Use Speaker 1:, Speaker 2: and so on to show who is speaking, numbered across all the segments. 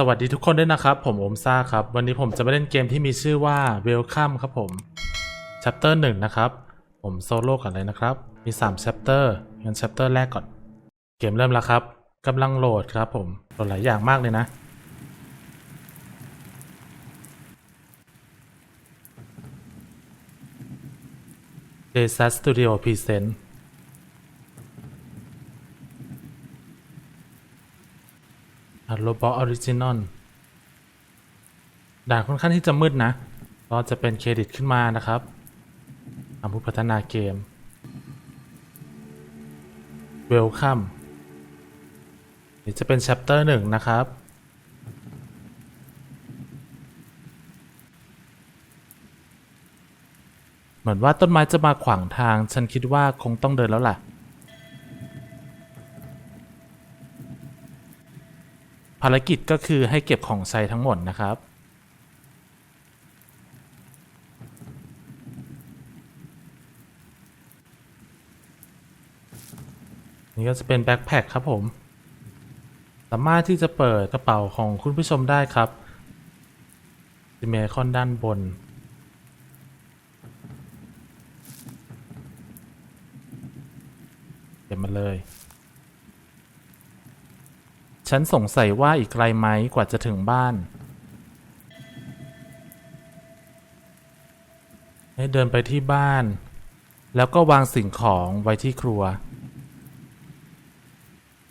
Speaker 1: สวัสดีทุกคนด้วยนะครับ ผมโอมซ่าครับ วันนี้ผมจะมาเล่นเกมที่มีชื่อว่า Welcome ครับผม Chapter 1 นะครับ ผมโซโล่ก่อนเลยนะครับ มี 3 Chapter งั้น Chapter แรกก่อน เกมเริ่มแล้วครับกำลังโหลดครับผม โหลดหลายอย่างมากเลยนะเดซัสตูดิโอพรีเซนต์อัดโลบอออริจินอลด่านค่อนข้างที่จะมืดนะ ก็จะเป็นเครดิตขึ้นมานะครับทางผู้พัฒนาเกม Welcome นี่จะเป็น Chapter หนึ่งนะครับ เหมือนว่าต้นไม้จะมาขวางทาง ฉันคิดว่าคงต้องเดินแล้วล่ะ ภารกิจก็คือให้เก็บของใช้ทั้งหมดนะครับ นี่ก็จะเป็นแบ็คแพคครับผม สามารถที่จะเปิดกระเป๋าของคุณผู้ชมได้ครับจะมีไอคอนด้านบนเก็บมาเลย ฉันสงสัยว่าอีกไกลไหมกว่าจะถึงบ้านให้เดินไปที่บ้าน แล้วก็วางสิ่งของไว้ที่ครัว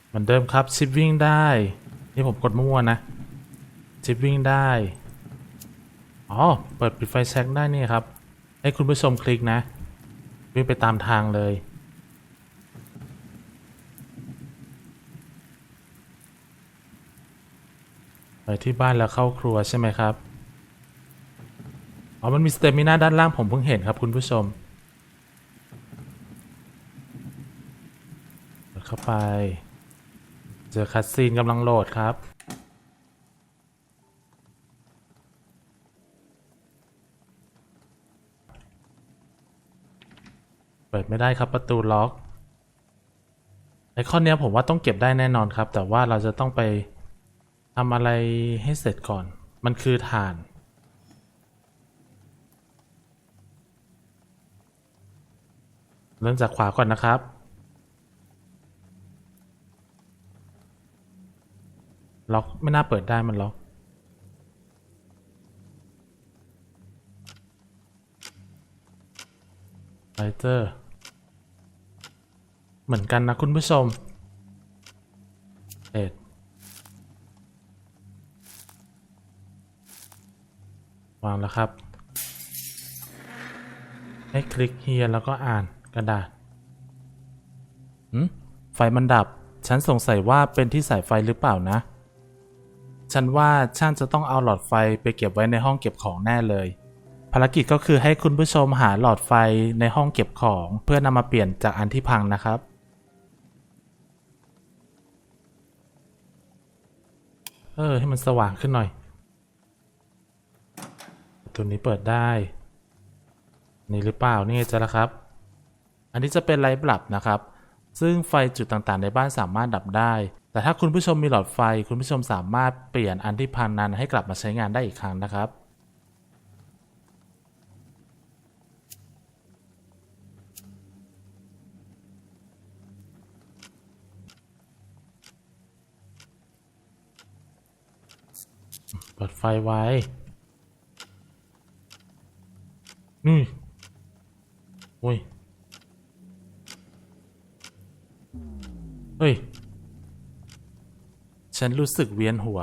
Speaker 1: เหมือนเดิมครับชิปวิ่งได้ นี่ผมกดมั่วนะ ชิปวิ่งได้ อ๋อ เปิดปิดไฟแช็กได้นี่ครับ ให้คุณผู้ชมคลิกนะ วิ่งไปตามทางเลย ไปที่บ้านแล้วเข้าครัวใช่ไหมครับ อ๋อ มันมีสเตมิน่าด้านล่างผมเพิ่งเห็นครับคุณผู้ชมเข้าไป เจอคัสซีนกำลังโหลดครับเปิดไม่ได้ครับประตูล็อกไอคอนเนี้ยผมว่าต้องเก็บได้แน่นอนครับ แต่ว่าเราจะต้องไป ทำอะไรให้เสร็จก่อน มันคือฐาน เริ่มจากขวาก่อนนะครับ ล็อกไม่น่าเปิดได้มันล็อก ไลเตอร์ เหมือนกันนะคุณผู้ชม วางแล้วครับ ให้คลิกเฮียแล้วก็อ่านกระดาษหืมไฟมันดับ ฉันสงสัยว่าเป็นที่สายไฟหรือเปล่านะ ฉันว่าช่างจะต้องเอาหลอดไฟไปเก็บไว้ในห้องเก็บของแน่เลย ภารกิจก็คือให้คุณผู้ชมหาหลอดไฟในห้องเก็บของ เพื่อนำมาเปลี่ยนจากอันที่พังนะครับเออให้มันสว่างขึ้นหน่อย ตัวนี้เปิดได้ นี่หรือเปล่านี่จะแล้วครับ อันนี้จะเป็นไลท์บลับนะครับ ซึ่งไฟจุดต่างๆ ในบ้านสามารถดับได้ แต่ถ้าคุณผู้ชมมีหลอดไฟ คุณผู้ชมสามารถเปลี่ยนอันที่พังนั้นให้กลับมาใช้งานได้อีกครั้งนะครับเปิดไฟไว้ นี่อุ้ย เฮ้ย ฉันรู้สึกเวียนหัว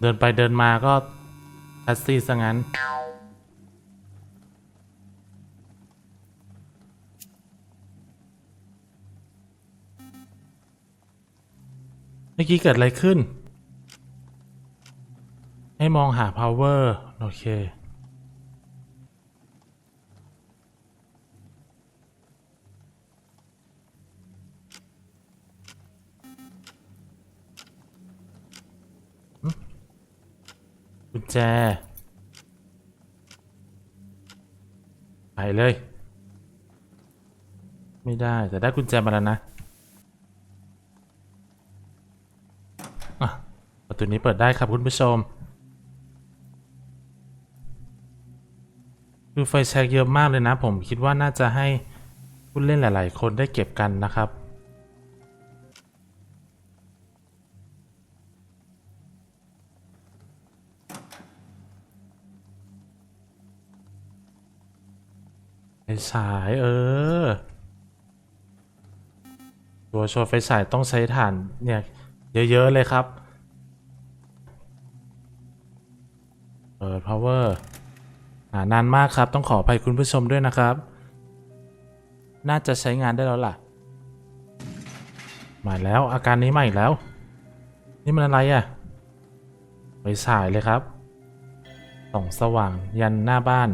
Speaker 1: เดินไปเดินมาก็ท็กซี่ซะงั้น เมื่อกี้เกิดอะไรขึ้น ให้มองหา power โอเค กุญแจ ไปเลย ไม่ได้ แต่ได้กุญแจมาแล้วนะประตัวนี้เปิดได้ครับคุณผู้ชม คือไฟแช็กเยอะมากเลยนะ ผมคิดว่าน่าจะให้ผู้เล่นหลาย ๆ คนได้เก็บกันนะครับ ไฟฉายเออ ตัวโชว์ไฟฉายต้องใช้ถ่านเนี่ย เยอะ ๆ เลยครับ เปิด power อ่า นานมากครับ ต้องขออภัยคุณผู้ชมด้วยนะครับ น่าจะใช้งานได้แล้วล่ะ มาแล้วอาการนี้มาอีกแล้ว นี่มันอะไรอะ่ะไฟฉายเลยครับส่องสว่างยันหน้าบ้าน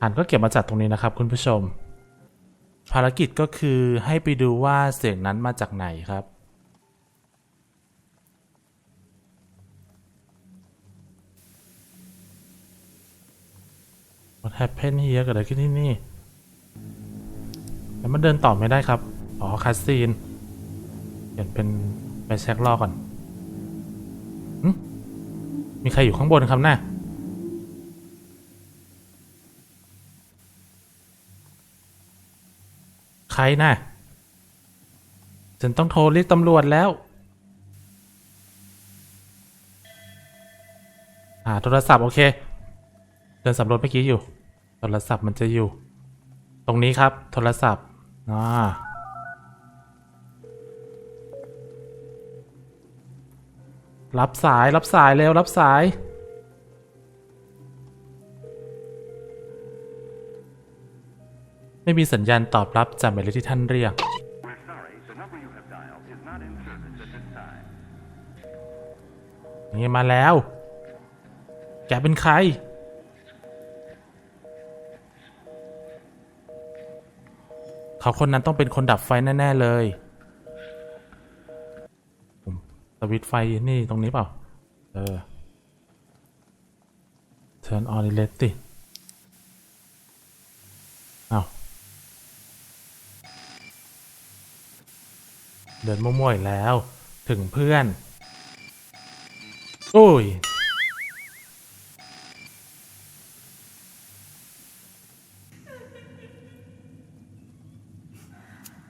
Speaker 1: อ่านก็เก็บมาจากตรงนี้นะครับคุณผู้ชม ภารกิจก็คือให้ไปดูว่าเสียงนั้นมาจากไหนครับ What happened here เกิดอะไรขึ้นที่นี่แล้วมันเดินต่อไม่ได้ครับ อ๋อคาสซีนเปลี่ยนเป็นไปเช็คลอก่อนมีใครอยู่ข้างบนครับน่ะใครน่ะฉันต้องโทรเรียกตำรวจแล้ว อ่า โทรศัพท์ โอเค เดินสำรวจเมื่อกี้อยู่ โทรศัพท์มันจะอยู่ ตรงนี้ครับ โทรศัพท์อ่ารับสายรับสายเร็วรับสาย ไม่มีสัญญาณตอบรับจากหมายเลขที่ท่านเรียก นี่มาแล้ว แกเป็นใคร เขาคนนั้นต้องเป็นคนดับไฟแน่ ๆ เลยสวิตไฟนี่ตรงนี้เปล่า เออ turn on electric เอาเดินมั่วๆแล้ว ถึงเพื่อน โอ้ย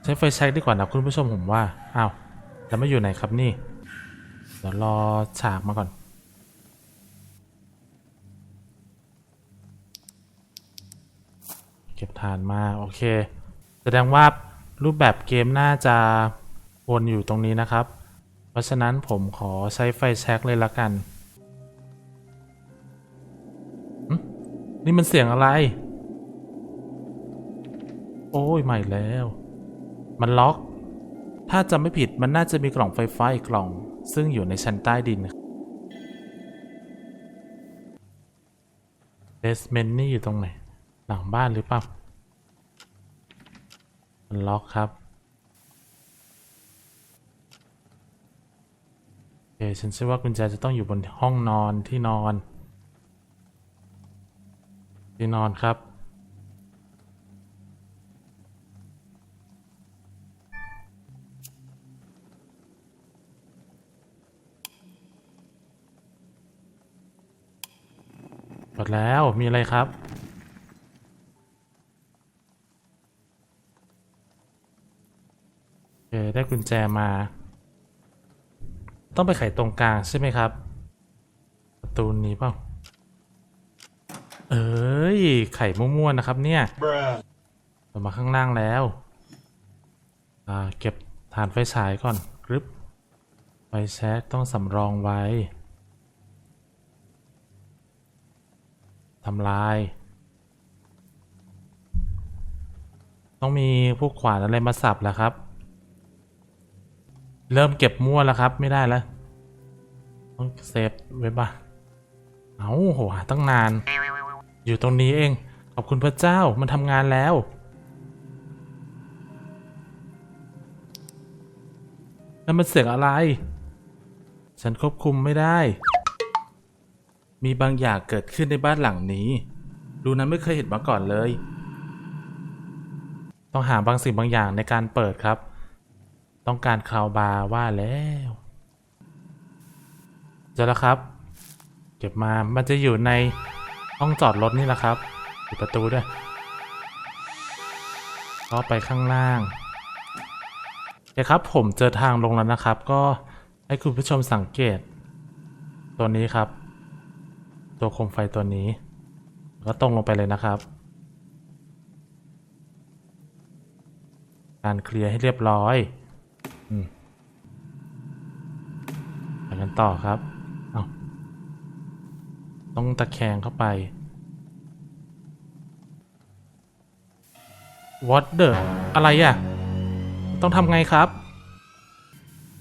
Speaker 1: ใช้ไฟแช็กดีกว่านะคุณผู้ชมผมว่าอ้าวแล้วไม่อยู่ไหนครับนี่เดี๋ยวรอฉากมาก่อน เก็บฐานมาโอเค แสดงว่ารูปแบบเกมน่าจะวนอยู่ตรงนี้นะครับ เพราะฉะนั้นผมขอใช้ไฟแช็กเลยละกันนี่มันเสียงอะไร โอ้ยใหม่แล้ว มันล็อก ถ้าจำไม่ผิดมันน่าจะมีกล่องไฟฟ้าอีกกล่อง ซึ่งอยู่ในชั้นใต้ดินเบสเมนนี่อยู่ตรงไหน หลังบ้านหรือเปล่า มันล็อกครับโอเคฉันเชื่อว่ากุญแจจะต้องอยู่บนห้องนอนที่นอน ที่นอนครับ แล้วมีอะไรครับ โอเค ได้กุญแจมา ต้องไปไขตรงกลางใช่ไหมครับ ประตูนี้เปล่า เอ้ย ไข่มั่วๆนะครับเนี่ยเรามาข้างล่างแล้ว เก็บฐานไฟฉายก่อนกรึบไฟแช็กต้องสำรองไว้ ทำลาย ต้องมีพวกขวานอะไรมาสับแล้วครับ เริ่มเก็บมั่วแล้วครับ ไม่ได้แล้ว ต้องเซฟไว้บ้างเอาโหหาตั้งนาน อยู่ตรงนี้เอง ขอบคุณพระเจ้ามันทำงานแล้วนั่นมันเสียงอะไร ฉันควบคุมไม่ได้ มีบางอย่างเกิดขึ้นในบ้านหลังนี้ดูนั้นไม่เคยเห็นมาก่อนเลย ต้องหาบางสิ่งบางอย่างในการเปิดครับ ต้องการคาวบาร์ว่าแล้วอแล้วครับ เก็บมา มันจะอยู่ในห้องจอดรถนี่แหละครับปิดประตูด้วยก็ไปข้างล่างโอเคครับผมเจอทางลงแล้วนะครับ ก็ให้คุณผู้ชมสังเกต ตัวนี้ครับ ตัวโคมไฟตัวนี้ ก็ตรงลงไปเลยนะครับ การเคลียร์ให้เรียบร้อยอืมไปกันต่อครับเอาต้องตะแคงเข้าไป what the อะไรอะ ต้องทำไงครับ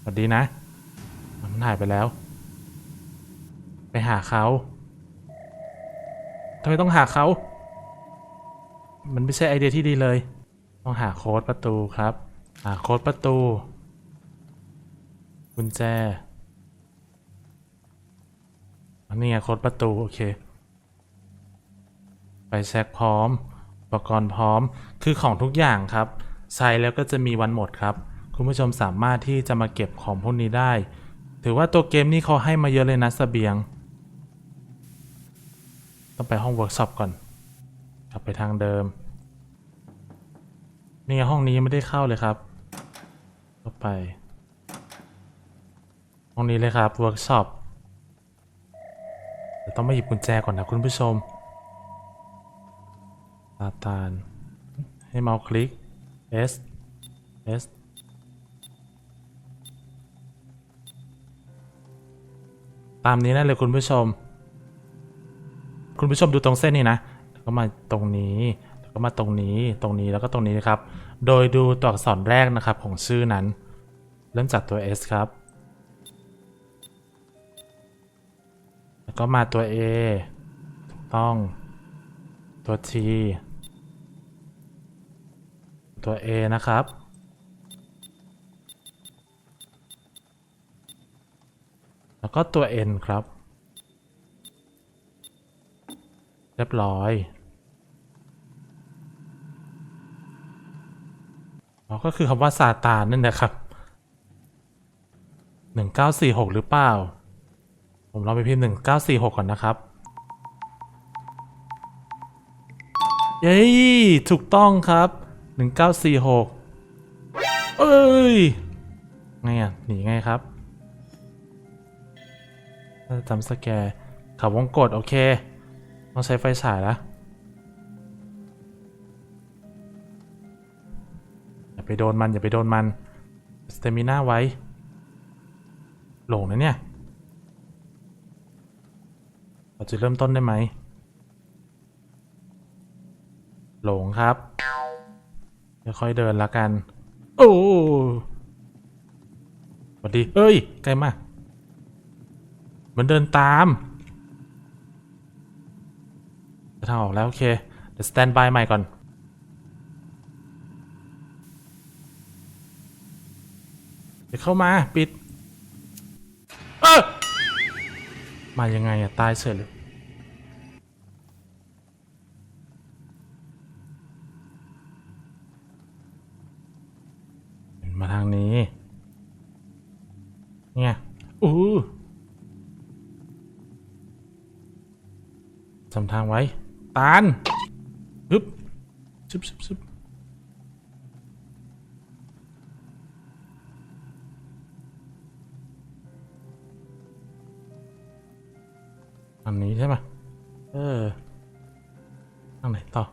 Speaker 1: สวัสดีนะ มันหายไปแล้ว ไปหาเขา ทำไมต้องหาเขา มันไม่ใช่ไอเดียที่ดีเลย ต้องหาโค้ดประตูครับ หาโค้ดประตู กุญแจอันนี้ไงโค้ดประตู โอเคไปแช็คพร้อม อุปกรณ์พร้อม คือของทุกอย่างครับ ใช้แล้วก็จะมีวันหมดครับ คุณผู้ชมสามารถที่จะมาเก็บของพวกนี้ได้ ถือว่าตัวเกมนี้เขาให้มาเยอะเลยนะสเสบียง ต้องไปห้องเวิร์กช็อปก่อน กลับไปทางเดิม นี่ห้องนี้ไม่ได้เข้าเลยครับเข้าไป ห้องนี้เลยครับเวิร์กช็อปเดี๋ยวต้องมาหยิบกุญแจก่อนนะคุณผู้ชมซาตานให้เมาส์คลิก S S ตามนี้นั่นเลยคุณผู้ชม คุณผู้ชมดูตรงเส้นนี้นะแล้วก็มาตรงนี้แล้วก็มาตรงนี้ตรงนี้แล้วก็ตรงนี้นะครับ โดยดูตัวอักษรแรกนะครับของชื่อนั้น เริ่มจากตัว S ครับ แล้วก็มาตัว A ถูกต้อง ตัว T ตัว A นะครับแล้วก็ตัว N ครับ เรียบร้อยอ๋อก็คือคำว่าซาตานนั่นนะครับ1946หกหรือเปล่า ผมลองไปพิมพ์1946ก่อนนะครับ เย้ถูกต้องครับ1946เอ้ยไงอะหนีไงครับจำสแกร์ขับวงกดโอเค ต้องใช้ไฟฉายล้วอย่าไปโดนมันอย่าไปโดนมันสเตมิน่าไว้ หลงนะเนี่ยเราจะเริ่มต้นได้ไหม หลงครับค่อยๆเดินละกัน โอ้สวัสดีเอ้ยใกล้มาก มันเดินตาม ทางออกแล้ว โอเค เดี๋ยวสแตนบายใหม่ก่อน เดี๋ยวเข้ามา ปิด เออมายังไงอะตายเฉยเลยมาทางนี้เนี่ยอู้จำทางไว้ ตานฮึบซึบซึบซึบอันนี้ใช่ไหมเออทางไหนต่อ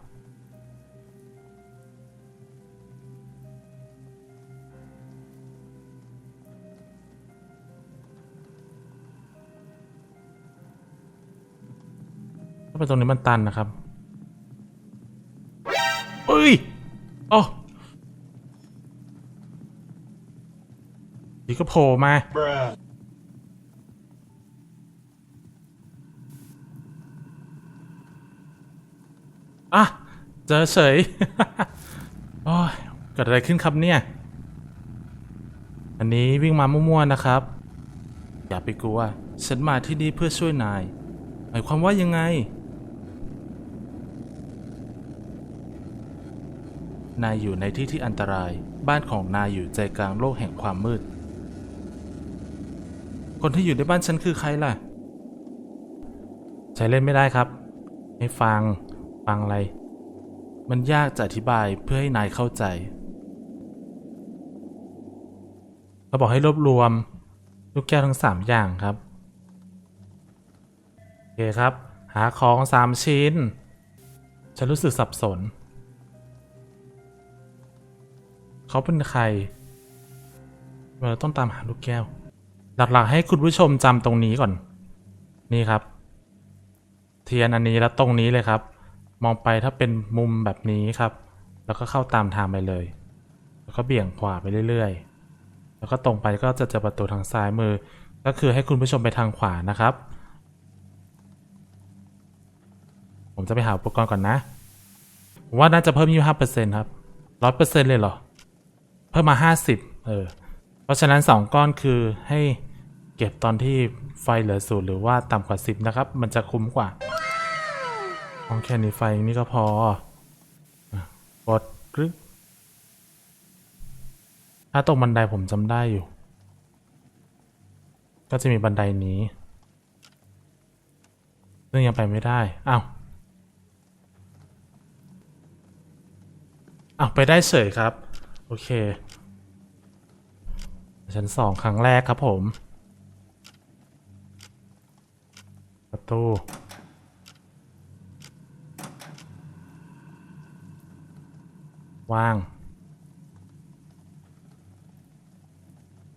Speaker 1: าไปตรงนี้มันตันนะครับเอ้ยอ๋อดีก็โผล่มา อะ เจอเฉยโอ้ยเกิดอะไรขึ้นครับเนี่ย อันนี้วิ่งมามั่วๆนะครับ อย่าไปกลัว ฉันมาที่นี่เพื่อช่วยนาย หมายความว่ายังไง นายอยู่ในที่ที่อันตราย บ้านของนายอยู่ใจกลางโลกแห่งความมืด คนที่อยู่ในบ้านฉันคือใครล่ะ ใช้เล่นไม่ได้ครับให้ฟัง ฟังอะไร มันยากจะอธิบายเพื่อให้นายเข้าใจเราบอกให้รวบรวม ลูกแก้วทั้งสามอย่างครับ โอเคครับ หาของสามชิ้น ฉันรู้สึกสับสน เขาเป็นใคร เราต้องตามหาลูกแก้ว หลักๆให้คุณผู้ชมจำตรงนี้ก่อน นี่ครับ เทียนอันนี้แล้วตรงนี้เลยครับ มองไปถ้าเป็นมุมแบบนี้ครับ แล้วก็เข้าตามทางไปเลย แล้วก็เบี่ยงขวาไปเรื่อยๆ แล้วก็ตรงไปก็จะเจอประตูทางซ้ายมือ ก็คือให้คุณผู้ชมไปทางขวานะครับ ผมจะไปหาอุปกรณ์ก่อนนะว่าน่าจะเพิ่ม 25%ครับ 100%เลยเหรอ พิ่มมา 50 เออ เพราะฉะนั้น 2 ก้อนคือให้เก็บตอนที่ไฟเหลือศูนย์หรือว่าต่ำกว่า 10 นะครับ มันจะคุ้มกว่าห้องแค่นี้ไฟนี่ก็พอกดกรึ๊กถ้าตรงบันไดผมจำได้อยู่ ก็จะมีบันไดนี้ ซึ่งยังไปไม่ได้ อ้าวอ้าวไปได้เฉยครับ โอเค ชั้นสองครั้งแรกครับผม ประตูว่าง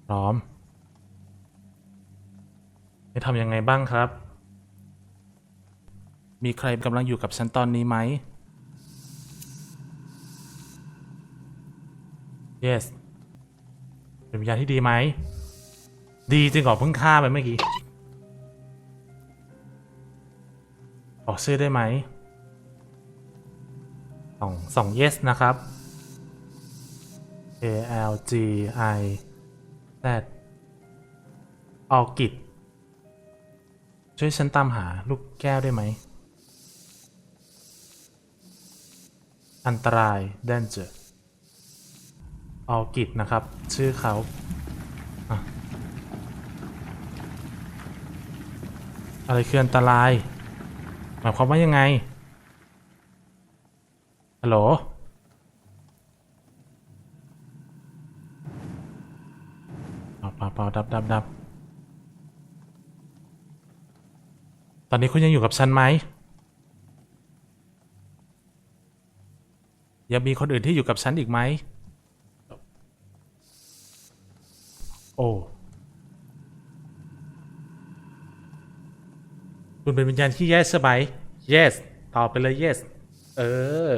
Speaker 1: พร้อมจะทำยังไงบ้างครับ มีใครกำลังอยู่กับฉันตอนนี้ไหม yes เป็นวิญญาณที่ดีไหม ดีจริงเหรอเพิ่งฆ่าไปเมื่อกี้บอกชื่อได้ไหมสองสอง yes นะครับ A L G I Z ออกิดช่วยฉันตามหาลูกแก้วได้ไหม อันตราย danger ออกิดนะครับ ชื่อเขาอะอะไรคืออันตราย หมายความว่ายังไง ฮัลโหล เปล่าเปล่าเปล่าดับดับดับตอนนี้คุณยังอยู่กับฉันไหม ยังมีคนอื่นที่อยู่กับฉันอีกไหม โอ้คุณเป็นวิญญาณที่ yes ใช่ไหม yes ตอบไปเลย yes เออ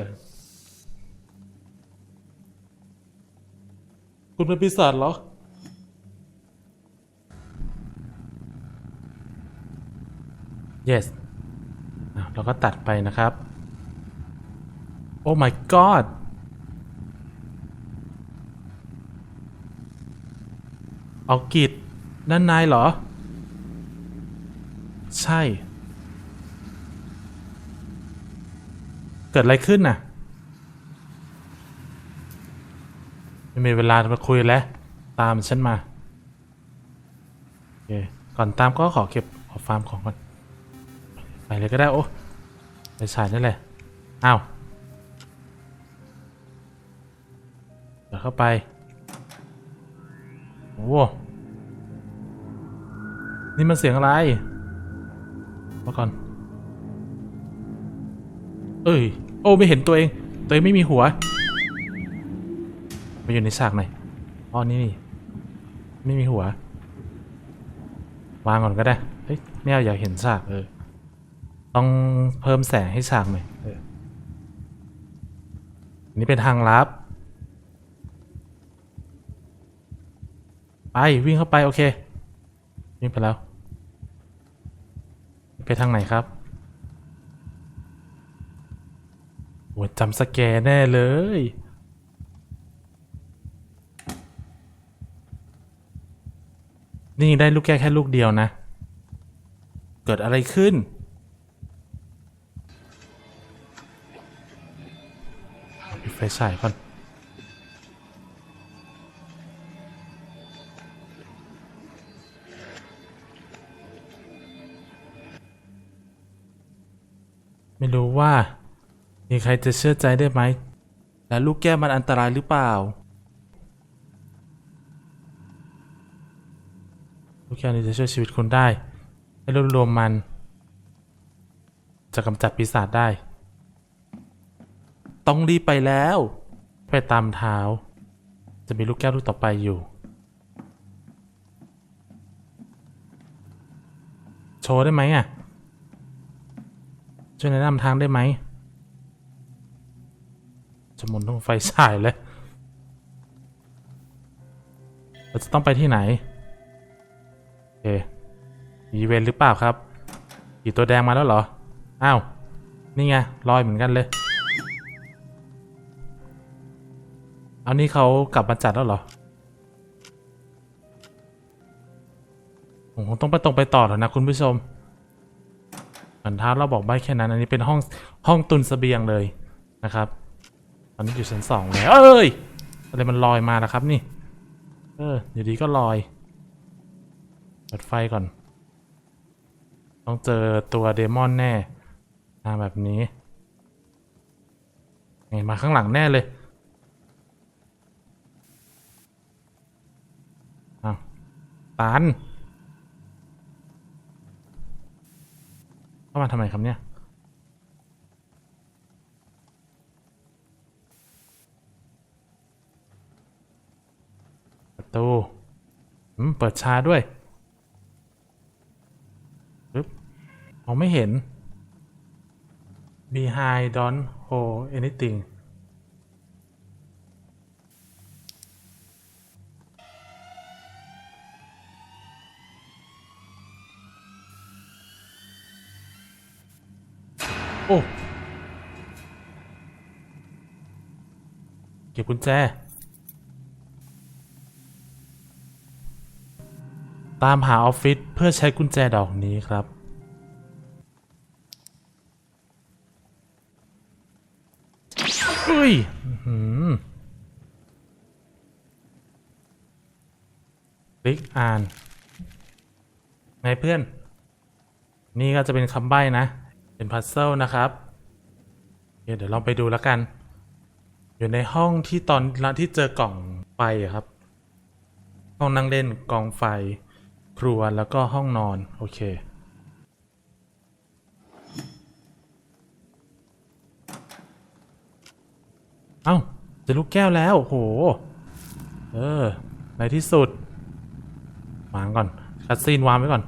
Speaker 1: คุณเป็นปีศาจเหรอ yes อะเราก็ตัดไปนะครับ โอ้ my god เอากิจด้านในเหรอ ใช่ เกิดอะไรขึ้นน่ะ ไม่มีเวลามาคุยแล้ว ตามฉันมาโอเคก่อนตามก็ขอเก็บขอฟาร์มของก่อน ไปเลยก็ได้โอ้ไปฉายนั่นแหละอ้าวเดี๋ยวเข้าไป โอ้นี่มันเสียงอะไรมาก่อน เอ้ย โอ้ไม่เห็นตัวเอง ตัวเองไม่มีหัวไปอยู่ในฉากหน่อ๋อนี่นี่ ไม่มีหัว วางก่อนก็ได้ เฮ้ยไม่เอาอยากเห็นฉากเออ ต้องเพิ่มแสงให้ฉากหน่อยเออนี่เป็นทางลับ ไปวิ่งเข้าไปโอเควิ่งไปแล้ว ไปทางไหนครับโอ้จำสแกนแน่เลยนี่ได้ลูกแก้แค่ลูกเดียวนะ เกิดอะไรขึ้น ไฟฉายก่อน ไม่รู้ว่า มีใครจะเชื่อใจได้ไหม และลูกแก้วมันอันตรายหรือเปล่า ลูกแก้วนี้จะช่วยชีวิตคุณได้ ให้รวบรวมมัน จะกำจัดปีศาจได้ ต้องรีบไปแล้ว ไปตามเท้า จะมีลูกแก้วลูกต่อไปอยู่ โชว์ได้ไหมอะ ช่วยแนะนำทางได้ไหมจะหมุนตรงไฟฉายเลยเราจะต้องไปที่ไหน โอเค มีเวนหรือเปล่าครับกี่ตัวแดงมาแล้วเหรอ อ้าว นี่ไงลอยเหมือนกันเลย เอานี่เขากลับมาจัดแล้วเหรอ ผมคงต้องไปตรงไปต่อแล้วนะคุณผู้ชม เหมือนท้าเราบอกใบแค่นั้น อันนี้เป็นห้องห้องตุนเสบียงเลยนะครับ ตอนนี้อยู่ชั้นสองแล้ว เอ้ย อะไรมันลอยมานะครับนี่ เออเดี๋ยวดีก็ลอย เปิดไฟก่อน ต้องเจอตัวเดมอนแน่าแบบนี้ไงมาข้างหลังแน่เลยอ้าวตัน เข้ามาทำไมครับเนี่ย ประตูอืมเปิดชาด้วยปึ๊บมองไม่เห็น behind don't hold anything อ้เก็บกุญแจ ตามหาออฟฟิศเพื่อใช้กุญแจดอกนี้ครับอุ้ยคลิกอ่าน ไงเพื่อน นี่ก็จะเป็นคำใบ้นะ เป็นพัซเซิลนะครับเดี๋ยวลองไปดูแล้วกัน อยู่ในห้องที่ตอนที่เจอกล่องไฟครับ ห้องนั่งเล่นกองไฟ ครัวแล้วก็ห้องนอน โอเคเอ้าจอลูกแก้วแล้วโห เออ ในที่สุดวางก่อนคัดซีนวางไว้ก่อน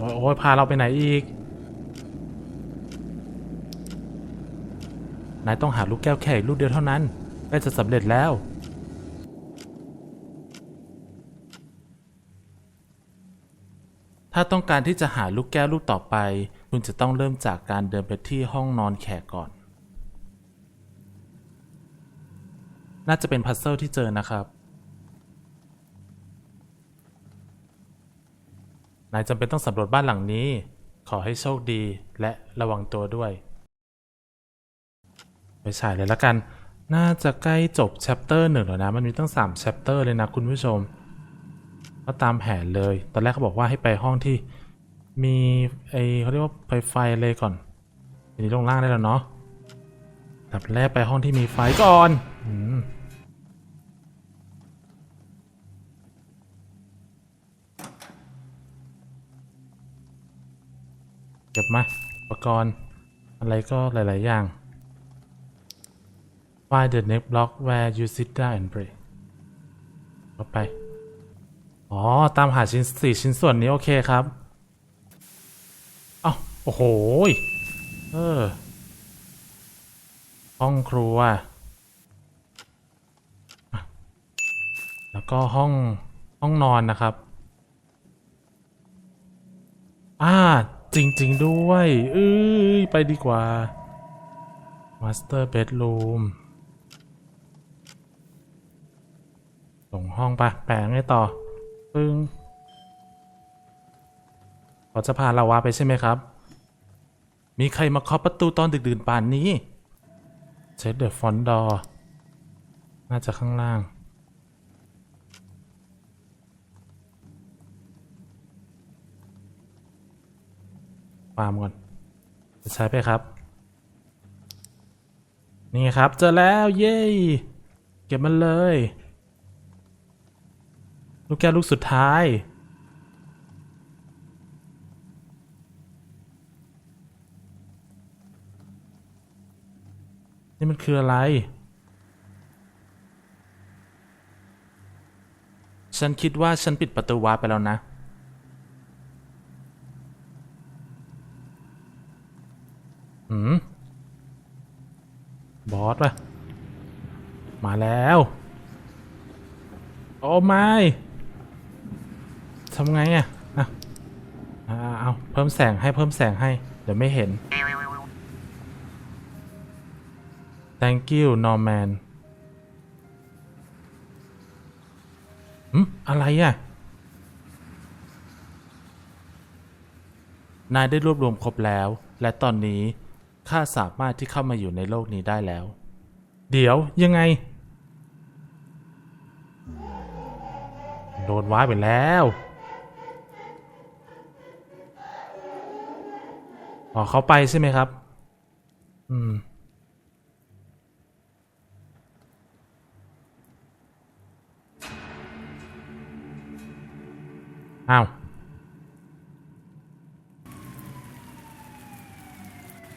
Speaker 1: โอ้ยโอ้ยพาเราไปไหนอีก นายต้องหาลูกแก้วแค่อีกลูกเดียวเท่านั้นใกล้จะสำเร็จแล้ว ถ้าต้องการที่จะหาลูกแก้วลูกต่อไป คุณจะต้องเริ่มจากการเดินไปที่ห้องนอนแขกก่อน น่าจะเป็นพัซเซิลที่เจอนะครับ นายจำเป็นต้องสำรวจบ้านหลังนี้ ขอให้โชคดีและระวังตัวด้วย ไปฉายเลยละกัน น่าจะใกล้จบ chapter หนึ่งแล้วนะ มันมีตั้ง3 chapter เลยนะคุณผู้ชม ก็ตามแผนเลย ตอนแรกเขาบอกว่าให้ไปห้องที่มีไอเขาเรียกว่าไฟไฟเลยก่อนทีนี้ลงล่างได้แล้วเนาะอันดับแรกไปห้องที่มีไฟก่อน อืม เก็บมาอุปกรณ์อะไรก็หลาย ๆ อย่าง Find the next block where you sit down and pray เข้าไป อ๋อ ตามหาชิ้นสี่ชิ้นส่วนนี้ โอเคครับเอ้าโอ้โห เออ ห้องครัว แล้วก็ห้องห้องนอนนะครับ อ่า จริง ๆ ด้วยเอ้ยไปดีกว่า Master Bedroom ส่งห้องไปแปลงให้ต่อ ปึ้งเขาจะพาเราวาไปใช่ไหมครับ มีใครมาเคาะประตูตอนดึกดื่นป่านนี้ เช็ดเดอะฟอนดอน่าจะข้างล่างาร์มก่อนจะใช้ไปครับ นี่ครับเจอแล้วเย้เก็บมันเลย ลูกแก้วลูกสุดท้ายนี่มันคืออะไร ฉันคิดว่าฉันปิดประตูวาร์ปไปแล้วนะ หืมบอสป่ะมาแล้ว โอ้ไม่ทำไงอะอะอ่าเอาเพิ่มแสงให้เพิ่มแสงให้ เดี๋ยวไม่เห็น thank you Norman หืมอะไรอะ นายได้รวบรวมครบแล้ว และตอนนี้ ข้าสามารถที่เข้ามาอยู่ในโลกนี้ได้แล้ว เดี๋ยวยังไง โดนว้าไปแล้วอ๋อเขาไปใช่ไหมครับ อืม อ้าว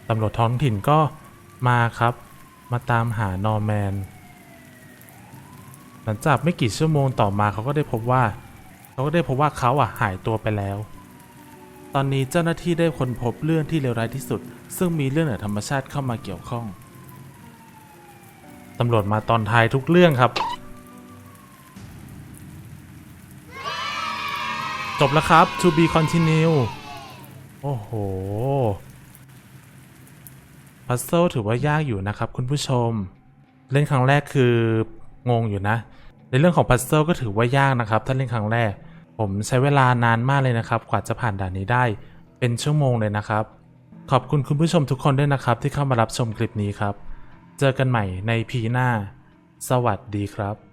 Speaker 1: ตำรวจท้องถิ่นก็มาครับ มาตามหานอร์แมน หลังจากไม่กี่ชั่วโมงต่อมาเขาก็ได้พบว่าเขาก็ได้พบว่าเขาอะหายตัวไปแล้ว ตอนนี้เจ้าหน้าที่ได้ค้นพบเรื่องที่เลวร้ายที่สุด ซึ่งมีเรื่องเหนือธรรมชาติเข้ามาเกี่ยวข้องตำรวจมาตอนท้ายทุกเรื่องครับ จบแล้วครับ to be continue โอ้โห พัซเซิลถือว่ายากอยู่นะครับคุณผู้ชม เล่นครั้งแรกคืองงอยู่นะ ในเรื่องของพัซเซิลก็ถือว่ายากนะครับ ถ้าเล่นครั้งแรก ผมใช้เวลานานมากเลยนะครับ กว่าจะผ่านด่านนี้ได้ เป็นชั่วโมงเลยนะครับ ขอบคุณคุณผู้ชมทุกคนด้วยนะครับ ที่เข้ามารับชมคลิปนี้ครับ เจอกันใหม่ในพีหน้า สวัสดีครับ